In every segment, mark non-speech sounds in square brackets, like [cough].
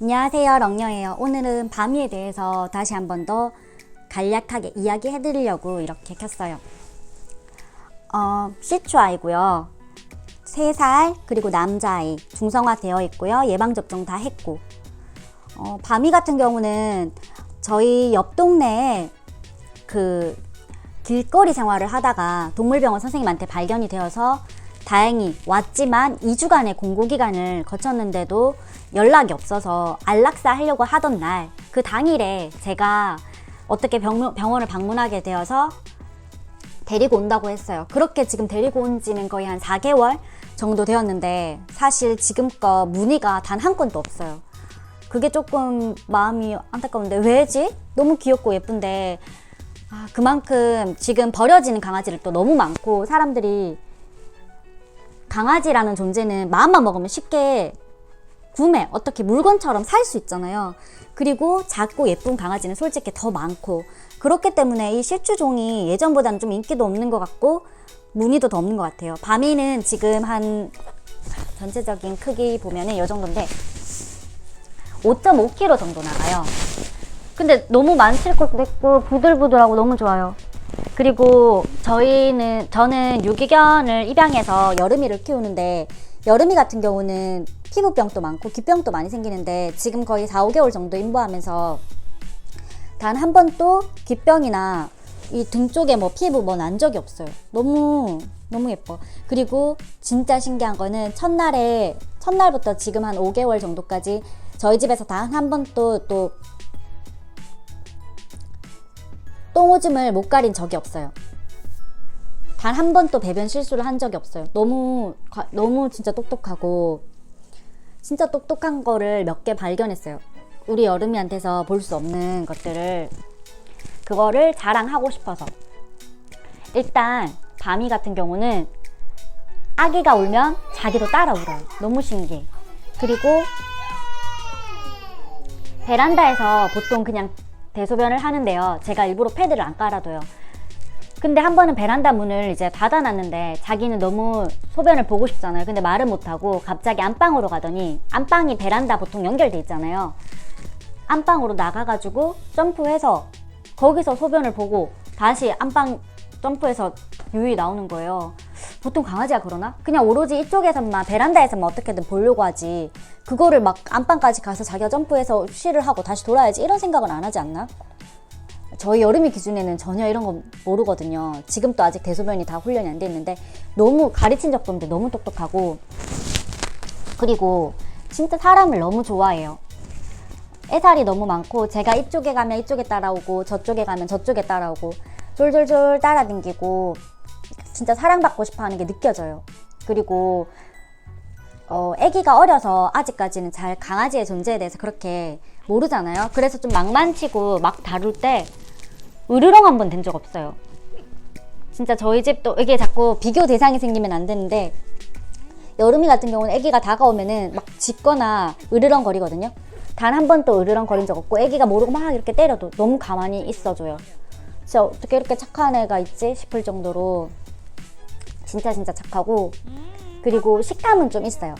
안녕하세요, 렁녀예요. 오늘은 밤이에 대해서 다시 한 번 더 간략하게 이야기해 드리려고 이렇게 켰어요. 어, 시추 아이고요. 3살, 그리고 남자아이, 중성화 되어 있고요. 예방접종 다 했고. 어, 밤이 같은 경우는 저희 옆 동네에 그 길거리 생활을 하다가 동물병원 선생님한테 발견이 되어서 다행히 왔지만 2주간의 공고기간을 거쳤는데도 연락이 없어서 안락사 하려고 하던 날 그 당일에 제가 어떻게 병, 병원을 방문하게 되어서 데리고 온다고 했어요. 그렇게 지금 데리고 온 지는 거의 한 4개월 정도 되었는데 사실 지금껏 문의가 단 한 건도 없어요. 그게 조금 마음이 안타까운데 왜지? 너무 귀엽고 예쁜데 아, 그만큼 지금 버려지는 강아지를 또 너무 많고 사람들이 강아지라는 존재는 마음만 먹으면 쉽게 구매, 어떻게 물건처럼 살 수 있잖아요. 그리고 작고 예쁜 강아지는 솔직히 더 많고 그렇기 때문에 이 실주종이 예전보다는 좀 인기도 없는 것 같고 문의도 더 없는 것 같아요. 바미는 지금 한 전체적인 크기 보면은 이 정도인데 5.5kg 정도 나가요. 근데 너무 많칠 것도 있고 부들부들하고 너무 좋아요. 그리고 저희는 저는 유기견을 입양해서 여름이를 키우는데 여름이 같은 경우는 피부병도 많고 기병도 많이 생기는데 지금 거의 4, 5개월 정도 임보하면서 단 한 번도 기병이나 이 등 쪽에 뭐 피부 뭐 난 적이 없어요. 너무 너무 예뻐. 그리고 진짜 신기한 거는 첫날에 첫날부터 지금 한 5개월 정도까지 저희 집에서 단 한 번도 또 똥오줌을 못 가린 적이 없어요. 단 한 번도 배변 실수를 한 적이 없어요. 너무 과- 너무 진짜 똑똑하고 진짜 똑똑한 거를 몇 개 발견했어요. 우리 여름이한테서 볼 수 없는 것들을 그거를 자랑하고 싶어서 일단 밤이 같은 경우는 아기가 울면 자기도 따라 울어요. 너무 신기해. 그리고 베란다에서 보통 그냥 대소변을 하는데요. 제가 일부러 패드를 안 깔아둬요. 근데 한 번은 베란다 문을 이제 닫아놨는데 자기는 너무 소변을 보고 싶잖아요. 근데 말을 못하고 갑자기 안방으로 가더니 안방이 베란다 보통 연결돼 있잖아요. 안방으로 나가가지고 점프해서 거기서 소변을 보고 다시 안방 점프해서 유유 나오는 거예요. 보통 강아지가 그러나? 그냥 오로지 이쪽에서만 베란다에서만 어떻게든 보려고 하지. 그거를 막 안방까지 가서 자기가 점프해서 쉬를 하고 다시 돌아야지 이런 생각은 안 하지 않나? 저희 여름이 기준에는 전혀 이런 거 모르거든요. 지금도 아직 대소변이 다 훈련이 안 돼 있는데 너무 가르친 적도 없는데 너무 똑똑하고 그리고 진짜 사람을 너무 좋아해요. 애살이 너무 많고 제가 이쪽에 가면 이쪽에 따라오고 저쪽에 가면 저쪽에 따라오고 졸졸졸 따라댕기고 진짜 사랑받고 싶어 하는 게 느껴져요. 그리고 어, 아기가 어려서 아직까지는 잘 강아지의 존재에 대해서 그렇게 모르잖아요. 그래서 좀 막만치고 막 다룰 때 으르렁 한 번 된 적 없어요. 진짜 저희 집도 이게 자꾸 비교 대상이 생기면 안 되는데 여름이 같은 경우는 아기가 다가오면은 막 짖거나 으르렁 거리거든요. 단 한 번도 으르렁 거린 적 없고 아기가 모르고 막 이렇게 때려도 너무 가만히 있어줘요. 진짜 어떻게 이렇게 착한 애가 있지 싶을 정도로 진짜 진짜 착하고 그리고 식탐은 좀 있어요.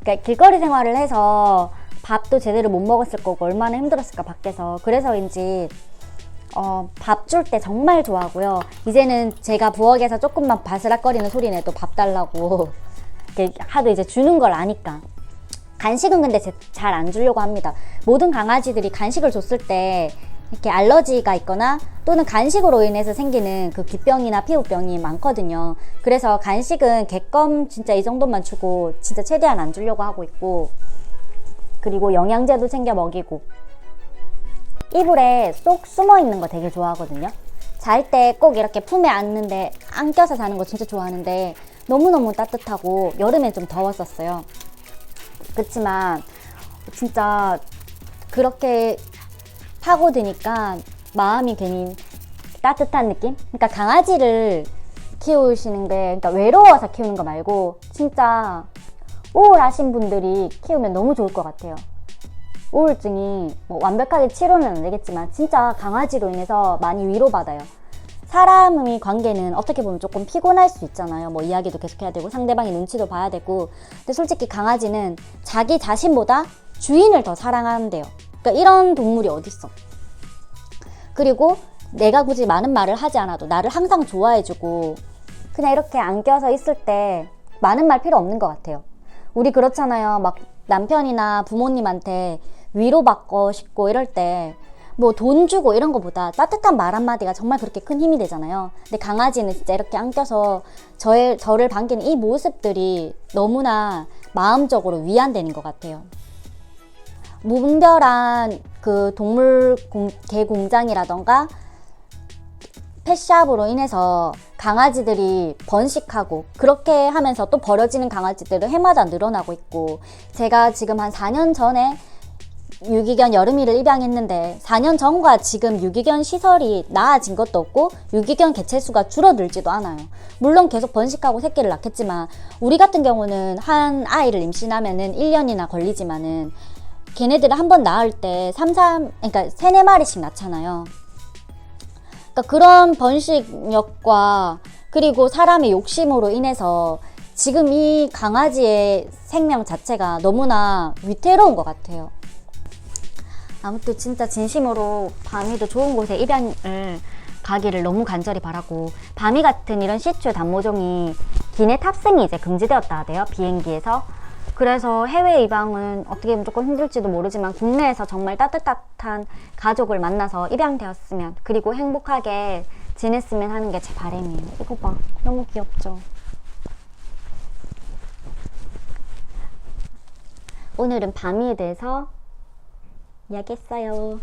그러니까 길거리 생활을 해서 밥도 제대로 못 먹었을 거고 얼마나 힘들었을까 밖에서 그래서인지 어, 밥 줄 때 정말 좋아하고요. 이제는 제가 부엌에서 조금만 바스락거리는 소리 내도 밥 달라고 [laughs] 하도 이제 주는 걸 아니까. 간식은 근데 잘 안 주려고 합니다. 모든 강아지들이 간식을 줬을 때 이렇게 알러지가 있거나 또는 간식으로 인해서 생기는 그 기병이나 피부병이 많거든요. 그래서 간식은 객검 진짜 이 정도만 주고 진짜 최대한 안 주려고 하고 있고 그리고 영양제도 챙겨 먹이고 이불에 쏙 숨어 있는 거 되게 좋아하거든요. 잘 때 꼭 이렇게 품에 안는데 안겨서 자는 거 진짜 좋아하는데 너무너무 따뜻하고 여름에 좀 더웠었어요. 그렇지만 진짜 그렇게 파고드니까 마음이 괜히 따뜻한 느낌? 그러니까 강아지를 키우시는 게 그러니까 외로워서 키우는 거 말고 진짜 우울하신 분들이 키우면 너무 좋을 것 같아요. 우울증이 뭐 완벽하게 치료는 안 되겠지만 진짜 강아지로 인해서 많이 위로받아요. 사람의 관계는 어떻게 보면 조금 피곤할 수 있잖아요. 뭐 이야기도 계속 해야 되고 상대방의 눈치도 봐야 되고. 근데 솔직히 강아지는 자기 자신보다 주인을 더 사랑한대요. 그러니까 이런 동물이 어딨어. 그리고 내가 굳이 많은 말을 하지 않아도 나를 항상 좋아해주고 그냥 이렇게 안겨서 있을 때 많은 말 필요 없는 것 같아요. 우리 그렇잖아요. 막 남편이나 부모님한테 위로받고 싶고 이럴 때 뭐 돈 주고 이런 거보다 따뜻한 말 한마디가 정말 그렇게 큰 힘이 되잖아요. 근데 강아지는 진짜 이렇게 안겨서 저의, 저를 반기는 이 모습들이 너무나 마음적으로 위안되는 것 같아요. 무분별한 그 동물 공, 개 공장이라던가 펫샵으로 인해서 강아지들이 번식하고 그렇게 하면서 또 버려지는 강아지들은 해마다 늘어나고 있고 제가 지금 한 4년 전에 유기견 여름이를 입양했는데 4년 전과 지금 유기견 시설이 나아진 것도 없고 유기견 개체수가 줄어들지도 않아요. 물론 계속 번식하고 새끼를 낳겠지만 우리 같은 경우는 한 아이를 임신하면은 1년이나 걸리지만은 걔네들을 한 번 낳을 때 3, 3, 그러니까 3, 4마리씩 낳잖아요. 그러니까 그런 번식력과 그리고 사람의 욕심으로 인해서 지금 이 강아지의 생명 자체가 너무나 위태로운 것 같아요. 아무튼 진짜 진심으로 밤이도 좋은 곳에 입양을 가기를 너무 간절히 바라고 밤이 같은 이런 시추 단모종이 기내 탑승이 이제 금지되었다 하대요 비행기에서. 그래서 해외 입양은 어떻게 보면 조금 힘들지도 모르지만 국내에서 정말 따뜻한 가족을 만나서 입양되었으면 그리고 행복하게 지냈으면 하는 게 제 바람이에요. 이거 봐 너무 귀엽죠? 오늘은 밤이에 대해서 이야기했어요